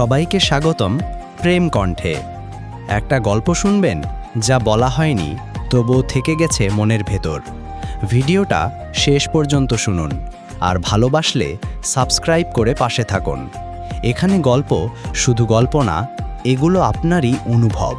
সবাইকে স্বাগতম প্রেম কণ্ঠে। একটা গল্প শুনবেন যা বলা হয়নি, তবুও থেকে গেছে মনের ভেতর। ভিডিওটা শেষ পর্যন্ত শুনুন আর ভালোবাসলে সাবস্ক্রাইব করে পাশে থাকুন। এখানে গল্প শুধু গল্প না, এগুলো আপনারই অনুভব।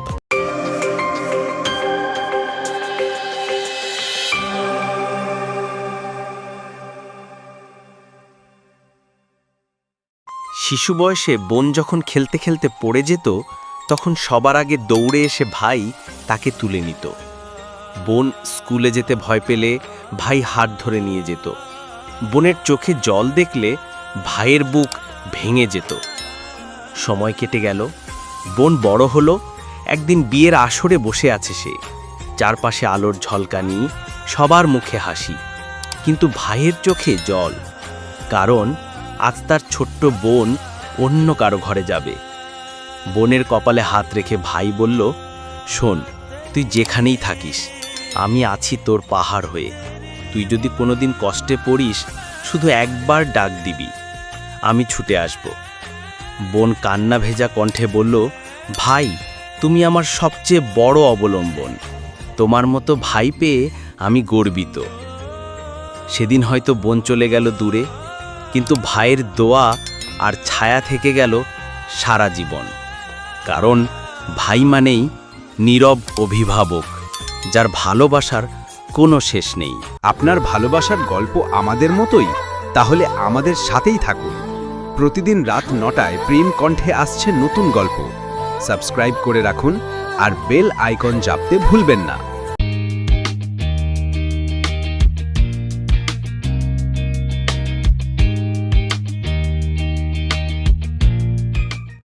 শিশু বয়সে বোন যখন খেলতে খেলতে পড়ে যেত, তখন সবার আগে দৌড়ে এসে ভাই তাকে তুলে নিত। বোন স্কুলে যেতে ভয় পেলে ভাই হাত ধরে নিয়ে যেত। বোনের চোখে জল দেখলে ভাইয়ের বুক ভেঙে যেত। সময় কেটে গেল। বোন বড় হলো। একদিন বিয়ের আসরে বসে আছে সে। চারপাশে আলোর ঝলকানি, সবার মুখে হাসি। কিন্তু ভাইয়ের চোখে জল। কারণ আজ তার ছোট্ট বোন অন্য কারও ঘরে যাবে। বোনের কপালে হাত রেখে ভাই বলল, শোন, তুই যেখানেই থাকিস, আমি আছি তোর পাহাড় হয়ে। তুই যদি কোনোদিন কষ্টে পড়িস, শুধু একবার ডাক দিবি। আমি ছুটে আসব। বোন কান্না ভেজা কণ্ঠে বলল, ভাই, তুমি আমার সবচেয়ে বড় অবলম্বন। তোমার মতো ভাই পেয়ে আমি গর্বিত। সেদিন হয়তো বোন চলে গেল দূরে কিন্তু ভাইয়ের দোয়া আর ছায়া থেকে গেল সারা জীবন। কারণ ভাই মানেই নীরব অভিভাবক, যার ভালোবাসার কোনো শেষ নেই। আপনার ভালোবাসার গল্প আমাদের মতোই, তাহলে আমাদের সাথেই থাকুন। প্রতিদিন রাত নটায় প্রেম কণ্ঠে আসছে নতুন গল্প। সাবস্ক্রাইব করে রাখুন আর বেল আইকন চাপতে ভুলবেন না।